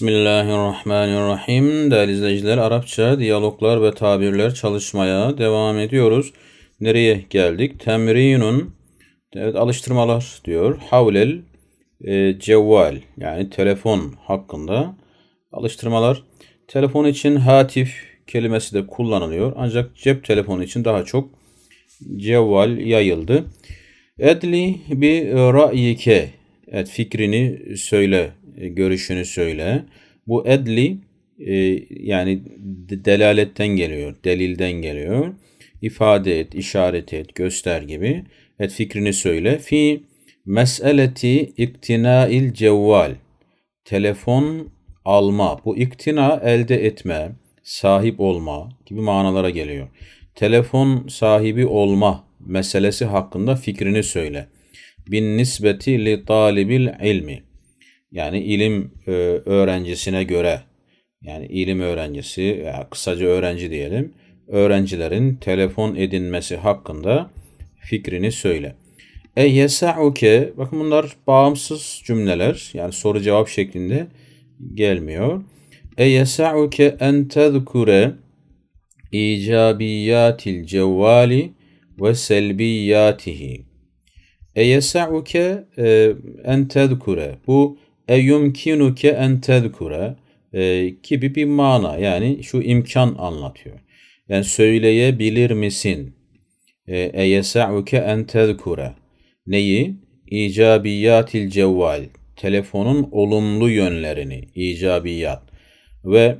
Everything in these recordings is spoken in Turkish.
Bismillahirrahmanirrahim. Değerli izleyiciler, Arapça diyaloglar ve tabirler çalışmaya devam ediyoruz. Nereye geldik? Temrinun, evet, alıştırmalar diyor. Havlel e, cevval, yani telefon hakkında alıştırmalar. Telefon için hatif kelimesi de kullanılıyor. Ancak cep telefonu için daha çok cevval yayıldı. Edli bir ra'yike, evet fikrini söyle görüşünü söyle. Bu edli e, yani delaletten geliyor, delilden geliyor. İfade et, işaret et, göster gibi. Et fikrini söyle. Fi meseleti iktinail cevval. Telefon alma. Bu iktina elde etme, sahip olma gibi manalara geliyor. Telefon sahibi olma meselesi hakkında fikrini söyle. Bin nisbeti li talibil ilmi yani ilim e, öğrencisine göre yani ilim öğrencisi veya kısaca öğrenci diyelim öğrencilerin telefon edinmesi hakkında fikrini söyle. E yesa'uke bakın bunlar bağımsız cümleler yani soru cevap şeklinde gelmiyor. E yesa'uke en tezkure icabiyatil cevvali ve selbiyatihi. E yesa'uke e, en tezkure bu eyumkinuke en tezkure e, gibi bir mana yani şu imkan anlatıyor. Yani söyleyebilir misin? E, eyesa'uke en tezkure. Neyi? İcabiyatil cevval. Telefonun olumlu yönlerini, icabiyat ve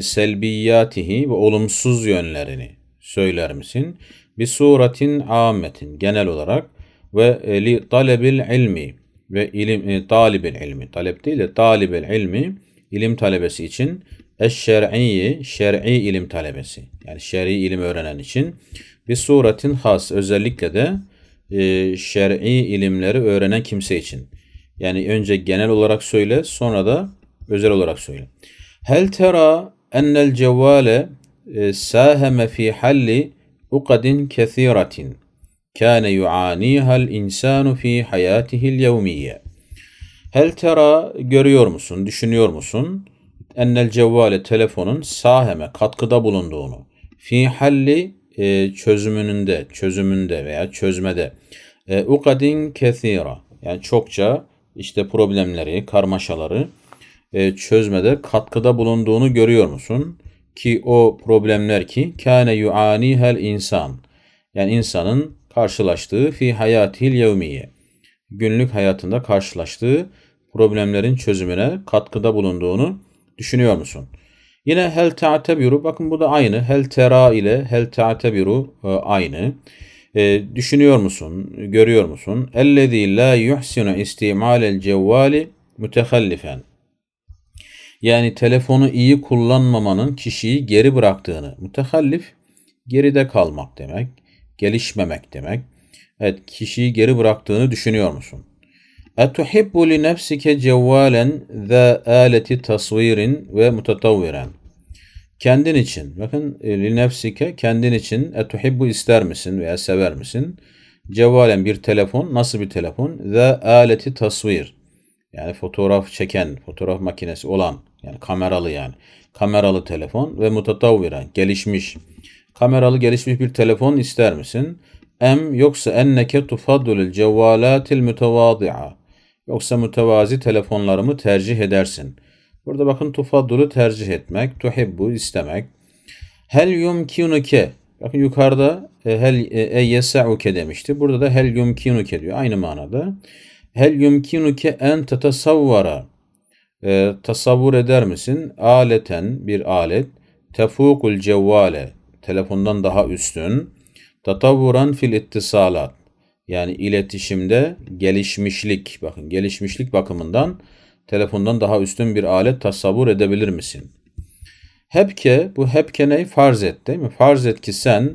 selbiyatihi ve olumsuz yönlerini söyler misin? Bir suratin ametin genel olarak ve li talebil ilmi ve ilim e, talibel ilmi, talep değil de talibel ilmi ilim talebesi için eşşer'i şer'i ilim talebesi yani şer'i ilim öğrenen için bir suretin has özellikle de e, şer'i ilimleri öğrenen kimse için. Yani önce genel olarak söyle sonra da özel olarak söyle. Hel tera ennel cevvale e, saheme fi halli ukadin kethiratin كان يعانيها الإنسان في حياته اليومية Hel tera görüyor musun, düşünüyor musun? Ennel cevvale telefonun saheme katkıda bulunduğunu. Fi halli e, çözümünde, çözümünde veya çözmede. E, ukadin kethira yani çokça işte problemleri, karmaşaları e, çözmede katkıda bulunduğunu görüyor musun? Ki o problemler ki kâne yu'ani hel insan. Yani insanın karşılaştığı fi hayatil yevmiye. Günlük hayatında karşılaştığı problemlerin çözümüne katkıda bulunduğunu düşünüyor musun? Yine hel ta'tebiru bakın bu da aynı. Hel tera ile hel ta'tebiru e, aynı. E, düşünüyor musun? Görüyor musun? Ellezî la yuhsinu istimalel cevvali mütehallifen. Yani telefonu iyi kullanmamanın kişiyi geri bıraktığını. Mütehallif geride kalmak demek gelişmemek demek. Evet, kişiyi geri bıraktığını düşünüyor musun? Etuhibbu li nefsike cevvalen za aleti tasvirin ve mutatavviren. Kendin için, bakın e, li kendin için etuhibbu ister misin veya sever misin? Cevvalen bir telefon, nasıl bir telefon? Za aleti tasvir. Yani fotoğraf çeken, fotoğraf makinesi olan, yani kameralı yani. Kameralı telefon ve mutatavviren, gelişmiş kameralı gelişmiş bir telefon ister misin? Em yoksa enneke tufaddulul cevvalatil mütevadi'a. Yoksa mütevazi telefonlarımı tercih edersin. Burada bakın tufaddulu tercih etmek, tuhibbu istemek. Hel yumkinuke. Bakın yukarıda e, hel e, yesa'uke demişti. Burada da hel yumkinuke diyor. Aynı manada. Hel yumkinuke en tetasavvara. E, tasavvur eder misin? Aleten bir alet. Tefukul cevvale telefondan daha üstün. Tatavvuran fil ittisalat. Yani iletişimde gelişmişlik, bakın gelişmişlik bakımından telefondan daha üstün bir alet tasavvur edebilir misin? Hebke, bu hebke ne? Farz et değil mi? Farz et ki sen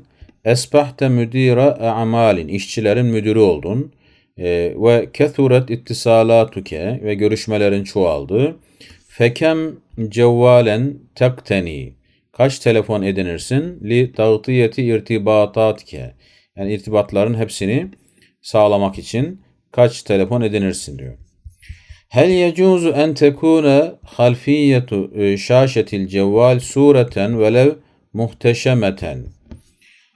esbahte müdira amalin, işçilerin müdürü oldun. E, ve kethuret ittisalatuke ve görüşmelerin çoğaldı. Fekem cevvalen tekteni Kaç telefon edinirsin? Li tağtiyeti irtibatatke. Yani irtibatların hepsini sağlamak için kaç telefon edinirsin diyor. Hel yecuzu en tekune halfiyetu e, şaşetil cevval sureten velev muhteşemeten.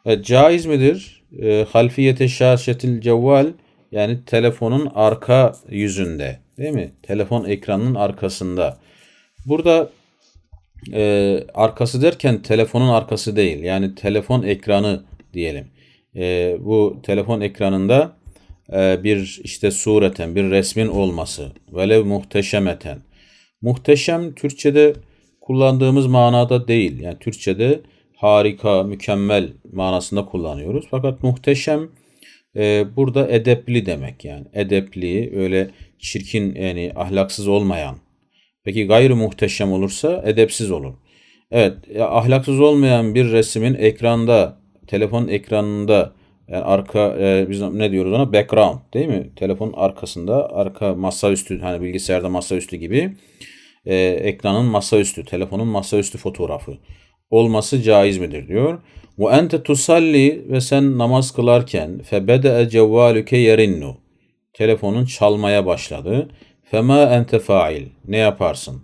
Evet, caiz midir? E, halfiyete şaşetil cevval yani telefonun arka yüzünde değil mi? Telefon ekranının arkasında. Burada e, arkası derken telefonun arkası değil. Yani telefon ekranı diyelim. E, bu telefon ekranında e, bir işte sureten, bir resmin olması. Velev muhteşemeten. Muhteşem Türkçe'de kullandığımız manada değil. Yani Türkçe'de harika, mükemmel manasında kullanıyoruz. Fakat muhteşem e, burada edepli demek yani. Edepli, öyle çirkin yani ahlaksız olmayan. Peki gayrı muhteşem olursa edepsiz olur. Evet, ahlaksız olmayan bir resmin ekranda, telefon ekranında yani arka e, biz ne diyoruz ona? Background değil mi? Telefonun arkasında, arka masaüstü hani bilgisayarda masaüstü gibi e, ekranın masaüstü, telefonun masaüstü fotoğrafı olması caiz midir diyor. Ve ente tusalli ve sen namaz kılarken febede cevvaluke yerinnu. Telefonun çalmaya başladı. Fema ente fail. Ne yaparsın?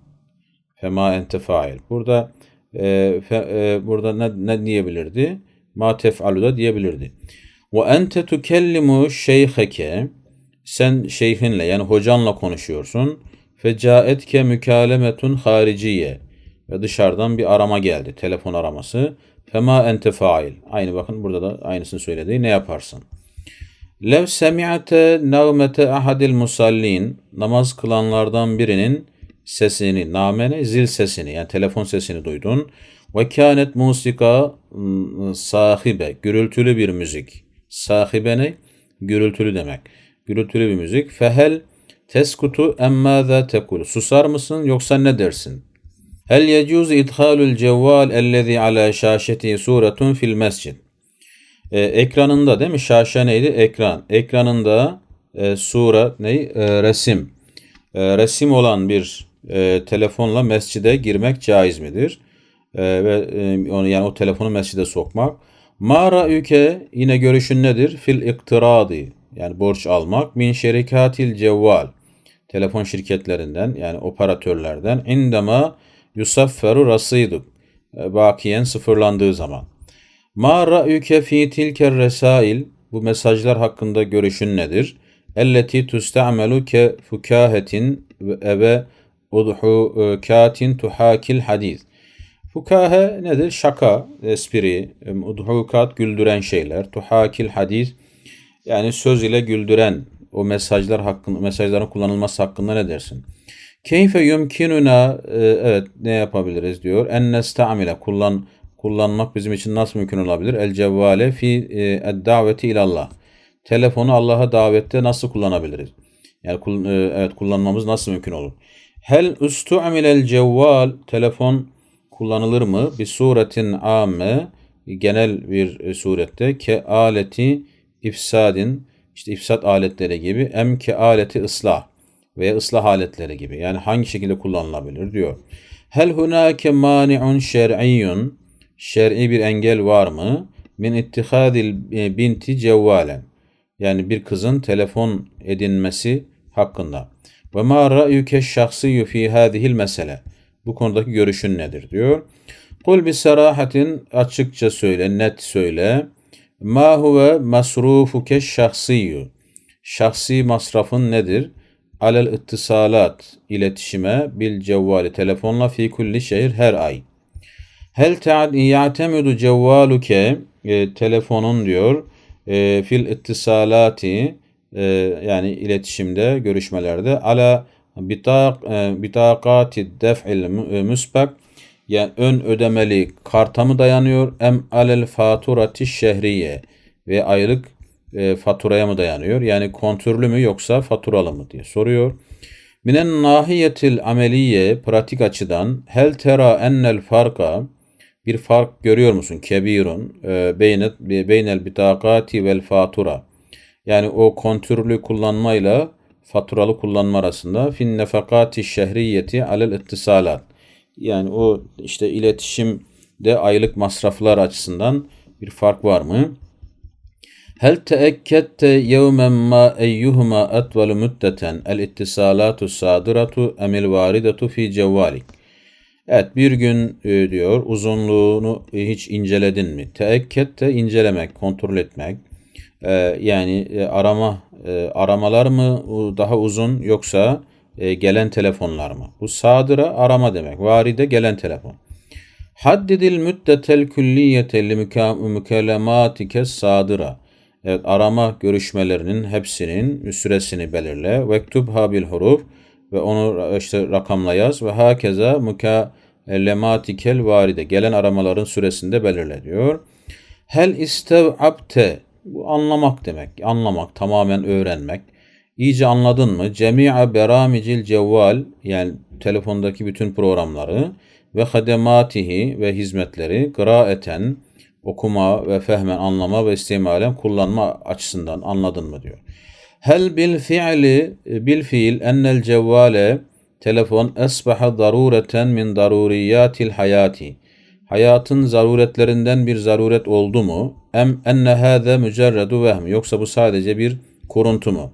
Fema ente fail. Burada e, fe, e, burada ne, ne diyebilirdi? Ma tef'alu da diyebilirdi. Ve ente tukellimu şeyheke. Sen şeyhinle yani hocanla konuşuyorsun. Fecaetke mükalemetun hariciye. Ve dışarıdan bir arama geldi. Telefon araması. Fema ente fail. Aynı bakın burada da aynısını söyledi. Ne yaparsın? Lev semi'ate navmete ahadil musallin. Namaz kılanlardan birinin sesini, namene zil sesini yani telefon sesini duydun. Ve kânet musika ıı, sahibe, gürültülü bir müzik. Sahibe ne? Gürültülü demek. Gürültülü bir müzik. Fehel teskutu emmâzâ tekul. Susar mısın yoksa ne dersin? Hel yecuz idhalul cevval ellezî alâ şâşeti suretun fil mescid. Ee, ekranında değil mi? Şaşa neydi? Ekran. Ekranında e, sure ne? E, resim. E, resim olan bir e, telefonla mescide girmek caiz midir? E, ve e, yani o telefonu mescide sokmak. Ma ülke yine görüşün nedir? Fil iktiradi yani borç almak min şerikatil cevval telefon şirketlerinden yani operatörlerden indema yusafferu rasiduk e, bakiyen sıfırlandığı zaman. Ma ra'yüke fi tilker resail bu mesajlar hakkında görüşün nedir? Elleti tusta'melu ke fukahetin ve udhukatin tuhakil hadis. Fukahe nedir? Şaka, espri, udhukat güldüren şeyler, tuhakil hadis yani söz ile güldüren o mesajlar hakkında mesajların kullanılması hakkında ne dersin? Keyfe yumkinuna e, evet ne yapabiliriz diyor. En nesta'mile kullan kullanmak bizim için nasıl mümkün olabilir? El cevvale fi e, ilallah. Telefonu Allah'a davette nasıl kullanabiliriz? Yani e, evet kullanmamız nasıl mümkün olur? Hel ustu'milel cevval telefon kullanılır mı? Bir suretin amme genel bir surette ke aleti ifsadin işte ifsat aletleri gibi em ke aleti ıslah veya ıslah aletleri gibi. Yani hangi şekilde kullanılabilir diyor. Hel hunake mani'un şer'iyyun şer'i bir engel var mı? Min ittihadil e, binti cevvalen. Yani bir kızın telefon edinmesi hakkında. Ve ma ra'yuke şahsiyyu fi hadihil mesele. Bu konudaki görüşün nedir diyor. Kul bi sarahatin açıkça söyle, net söyle. Ma huve masrufuke şahsiyyu. Şahsi masrafın nedir? Alel ittisalat iletişime bil cevvali telefonla fi kulli şehir her ay. Hel ya'temidu cevvaluke e, telefonun diyor e, fil ittisalati e, yani iletişimde görüşmelerde ala bitak e, bitakati def'il e, müsbek yani ön ödemeli karta mı dayanıyor em alel faturati şehriye ve aylık e, faturaya mı dayanıyor? Yani kontürlü mü yoksa faturalı mı diye soruyor. Minen nahiyetil ameliye pratik açıdan hel tera ennel farka bir fark görüyor musun? Kebirun e, beynet e, beynel bitakati vel fatura. Yani o kontürlü kullanmayla faturalı kullanma arasında fin nefakati şehriyeti alel ittisalat. Yani o işte iletişimde aylık masraflar açısından bir fark var mı? Hel teekkette yevmen ma eyyuhuma etvel müddeten el ittisalatu sadiratu emil varidatu fi cevvalik. Evet bir gün e, diyor uzunluğunu e, hiç inceledin mi? Teekket de incelemek, kontrol etmek. E, yani arama aramalar mı daha uzun yoksa gelen telefonlar mı? Bu sadıra arama demek. Varide gelen telefon. Haddidil müddetel külliyete li mükellematike sadıra. Evet, arama görüşmelerinin hepsinin süresini belirle. Vektubha bil huruf ve onu işte rakamla yaz ve hakeza mükellematikel varide gelen aramaların süresinde belirle diyor. Hel istev'abte bu anlamak demek. Anlamak, tamamen öğrenmek. İyice anladın mı? Cemi'a beramicil cevval yani telefondaki bütün programları ve hadematihi ve hizmetleri kıraeten okuma ve fehmen anlama ve istimalen kullanma açısından anladın mı diyor. Hel bil fiili bil fiil ennel cevvale telefon esbaha darureten min daruriyatil hayati. Hayatın zaruretlerinden bir zaruret oldu mu? Em enne hâze mücerredu vehm. Yoksa bu sadece bir kuruntu mu?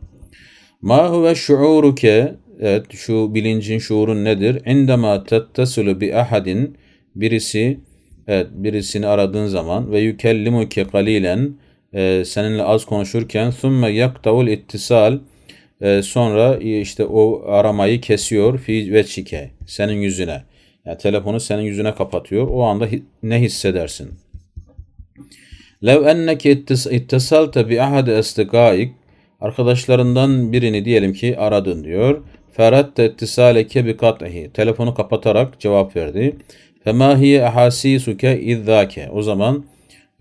Ma huve şuuruke Evet şu bilincin şuurun nedir? İndema tettasulu bi ahadin birisi evet birisini aradığın zaman ve yükellimuke kalilen e, seninle az konuşurken thumme yaktavul ittisal e, sonra işte o aramayı kesiyor fi veçike senin yüzüne. Yani telefonu senin yüzüne kapatıyor. O anda ne hissedersin? Enneke ittisalte bi ahad estigâik arkadaşlarından birini diyelim ki aradın diyor. Feratte ittisaleke bi kat'ihi. Telefonu kapatarak cevap verdi. Fema hiye ahasisuke izzake. O zaman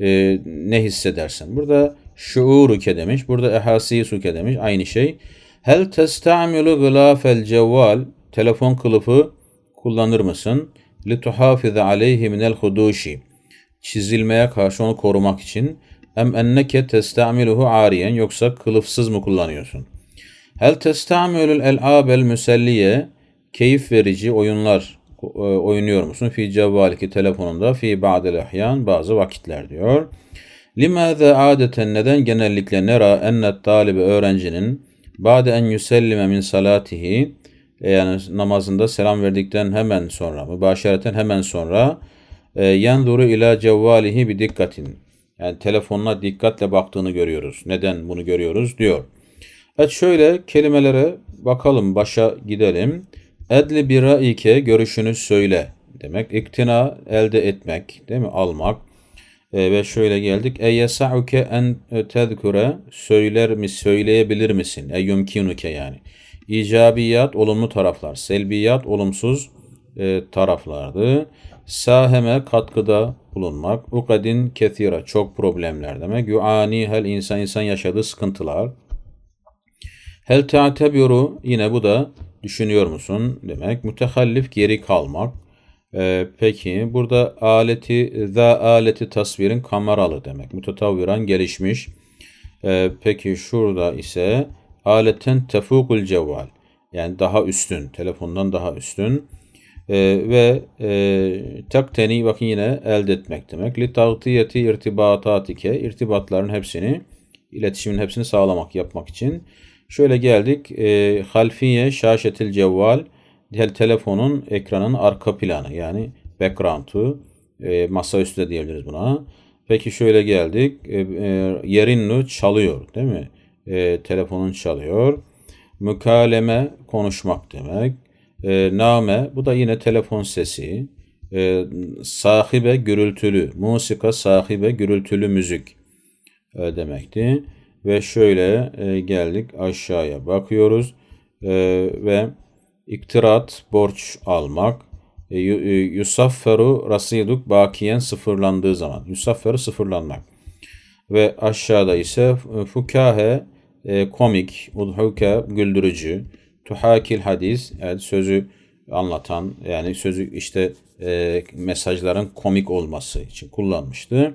e, ne hissedersin? Burada şuuruke demiş. Burada ehasisuke demiş. Aynı şey. Hel testamilu gılafel cevval. Telefon kılıfı kullanır mısın? Li tuhafize aleyhi minel huduşi. Çizilmeye karşı onu korumak için. Em enneke testamiluhu ariyen. Yoksa kılıfsız mı kullanıyorsun? Hel testamülül el'abel müselliye keyif verici oyunlar oynuyor musun? Fi cevvaliki telefonunda fi ba'del ahyan bazı vakitler diyor. Limâze adeten neden genellikle nera ennet talibi öğrencinin ba'de en yüsellime min salatihi e, yani namazında selam verdikten hemen sonra, mübaşereten hemen sonra e, yenduru ila cevvalihi bir dikkatin. Yani telefonuna dikkatle baktığını görüyoruz. Neden bunu görüyoruz diyor. Evet şöyle kelimelere bakalım başa gidelim. Edli bir raike görüşünü söyle demek. İktina elde etmek değil mi? Almak. E, ve şöyle geldik. E yesa'uke en tezkure söyler mi söyleyebilir misin? E yumkinuke yani. İcabiyat olumlu taraflar. Selbiyat olumsuz e, taraflardı. Saheme katkıda bulunmak. Ukadin kethira çok problemler demek. Yuani hel insan insan yaşadığı sıkıntılar. Hel te'tebiru yine bu da düşünüyor musun demek. Mütehallif geri kalmak. Ee, peki burada aleti za aleti tasvirin kameralı demek. Mütetavviran gelişmiş. Ee, peki şurada ise aleten tefukul cevval. Yani daha üstün. Telefondan daha üstün. Ee, ve e, takteni bakın yine elde etmek demek. Li tağtiyeti irtibatatike irtibatların hepsini iletişimin hepsini sağlamak yapmak için Şöyle geldik. E, halfiye şaşetil cevval telefonun ekranın arka planı yani background'u e, masaüstü de diyebiliriz buna. Peki şöyle geldik. E, e, yerinnu çalıyor değil mi? E, telefonun çalıyor. Mükaleme konuşmak demek. E, name bu da yine telefon sesi. E, sahibe gürültülü. Musika sahibe gürültülü müzik e, demekti. Ve şöyle e, geldik aşağıya bakıyoruz. E, ve iktirat borç almak. E, e, yusafferu rasiduk bakiyen sıfırlandığı zaman. Yusafferu sıfırlanmak. Ve aşağıda ise fukahe e, komik udhuke güldürücü tuhakil hadis evet sözü anlatan yani sözü işte e, mesajların komik olması için kullanmıştı.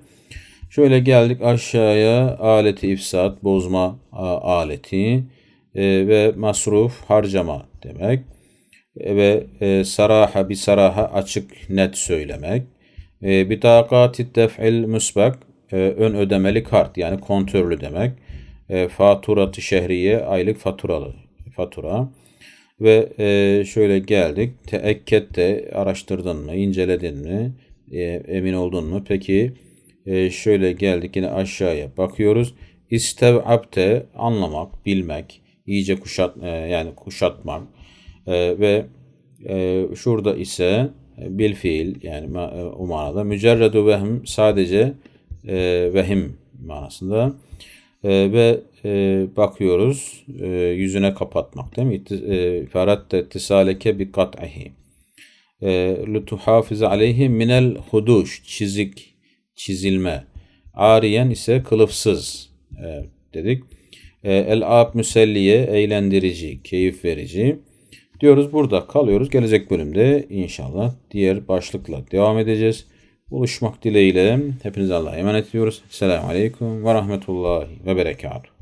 Şöyle geldik aşağıya aleti ifsat, bozma aleti e, ve masruf, harcama demek. E, ve e, saraha, bir saraha açık, net söylemek. E, bitakati tef'il müsbek, e, ön ödemeli kart yani kontörlü demek. E, faturatı şehriye aylık faturalı fatura. Ve e, şöyle geldik. Teekkette araştırdın mı, inceledin mi, e, emin oldun mu? Peki e, şöyle geldik yine aşağıya bakıyoruz. İstev'abte anlamak, bilmek, iyice kuşat e, yani kuşatmak E, ve e, şurada ise bil fiil yani e, o manada mücerredu vehm sadece vehim manasında E, ve bakıyoruz yüzüne kapatmak değil mi? İtti- E, feratte ittisaleke bi kat'ihi e, lütuhafize aleyhi minel huduş çizik çizilme. Ariyen ise kılıfsız e, dedik. E, el ab müselliye eğlendirici keyif verici. Diyoruz burada kalıyoruz. Gelecek bölümde inşallah diğer başlıkla devam edeceğiz. Buluşmak dileğiyle. Hepinize Allah'a emanet ediyoruz. Selamun aleyküm ve rahmetullahi ve berekatuhu